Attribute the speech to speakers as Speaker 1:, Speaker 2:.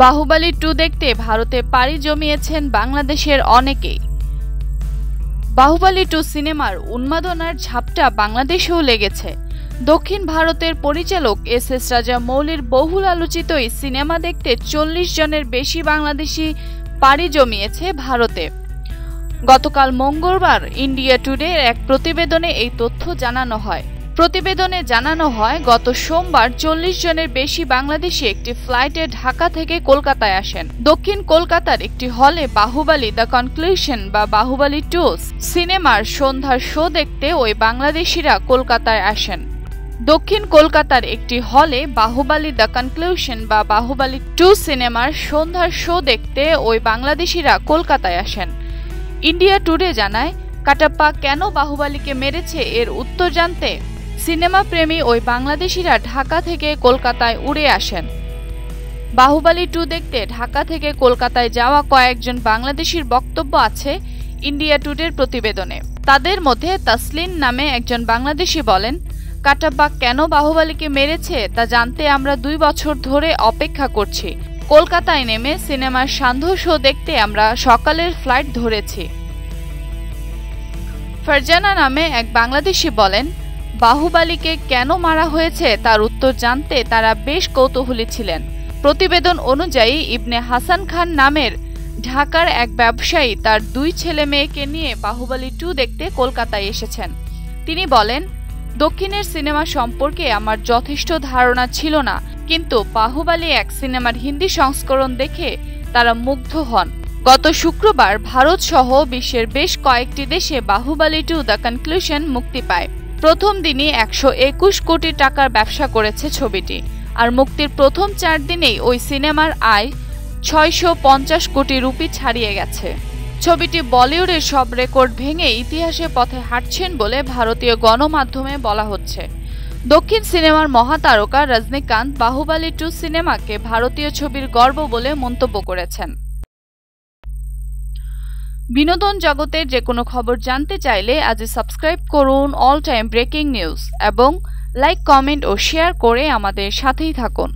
Speaker 1: Baahubali two দেখতে ভারতে পাড়ি জমিয়েছেন বাংলাদেশের অনেকেই। বাহুবালি টু সিনেমার উন্মাদনার ঝাপটা বাংলাদেশেও লেগেছে। দক্ষিণ ভারতের পরিচালক এস এস রাজা মৌলির বহুল আলোচিত এই সিনেমা দেখতে চল্লিশ জনের বেশি বাংলাদেশি পাড়ি জমিয়েছে ভারতে। গতকাল মঙ্গলবার ইন্ডিয়া টুডের এক প্রতিবেদনে এই তথ্য জানানো হয়। প্রতিবেদনে জানানো হয়, গত সোমবার চল্লিশ জনের বেশি বাংলাদেশি একটি ফ্লাইটে ঢাকা থেকে কলকাতায় আসেন। দক্ষিণ কলকাতার একটি হলে বাহুবালি দ্য কনক্লুশন বা বাহুবালি টুস সিনেমার সন্ধ্যার শো দেখতে ওই বাংলাদেশিরা কলকাতায় আসেন। দক্ষিণ কলকাতার একটি হলে বাহুবালি দ্য কনক্লুশন বা বাহুবালি টু সিনেমার সন্ধ্যার শো দেখতে ওই বাংলাদেশিরা কলকাতায় আসেন। ইন্ডিয়া টুডে জানায়, কাটাপ্পা কেন বাহুবালিকে মেরেছে? এর উত্তর জানতে সিনেমা প্রেমী ওই বাংলাদেশিরা ঢাকা থেকে কলকাতায় উড়ে আসেন। বাহুবালি টু দেখতে ঢাকা থেকে কলকাতায় যাওয়া কয়েকজন বাংলাদেশির বক্তব্য আছে ইন্ডিয়া টুডের প্রতিবেদনে। তাদের মধ্যে তাসলিন নামে একজন বাংলাদেশি বলেন, কাটাব্বা কেন বাহুবালিকে মেরেছে তা জানতে আমরা দুই বছর ধরে অপেক্ষা করছি। কলকাতায় নেমে সিনেমার সান্ধ্য শো দেখতে আমরা সকালের ফ্লাইট ধরেছি। ফারজানা নামে এক বাংলাদেশি বলেন বাহুবালিকে কেন মারা হয়েছে তার উত্তর জানতে তারা বেশ কৌতূহলী ছিলেন। প্রতিবেদন অনুযায়ী ইবনে হাসান খান নামের ঢাকার এক ব্যবসায়ী তার দুই ছেলে মেয়েকে নিয়ে বাহুবালি টু দেখতে কলকাতায় এসেছেন। তিনি বলেন, দক্ষিণের সিনেমা সম্পর্কে আমার যথেষ্ট ধারণা ছিল না, কিন্তু বাহুবালি এক সিনেমার হিন্দি সংস্করণ দেখে তারা মুগ্ধ হন। গত শুক্রবার ভারত সহ বিশ্বের বেশ কয়েকটি দেশে বাহুবালি টু দ্য কনক্লুশন মুক্তি পায়। প্রথম দিনই একশো একুশ কোটি টাকার ব্যবসা করেছে ছবিটি। আর মুক্তির প্রথম চার দিনেই ওই সিনেমার আয় ছয়শো পঞ্চাশ কোটি রুপি ছাড়িয়ে গেছে। ছবিটি বলিউডের সব রেকর্ড ভেঙে ইতিহাসের পথে হাঁটছেন বলে ভারতীয় গণমাধ্যমে বলা হচ্ছে। দক্ষিণ সিনেমার মহাতারকা রজনীকান্ত বাহুবালি টু সিনেমাকে ভারতীয় ছবির গর্ব বলে মন্তব্য করেছেন। বিনোদন জগতের যে কোনো খবর জানতে চাইলে আজই সাবস্ক্রাইব করুন অল টাইম ব্রেকিং নিউজ এবং লাইক, কমেন্ট ও শেয়ার করে আমাদের সাথেই থাকুন।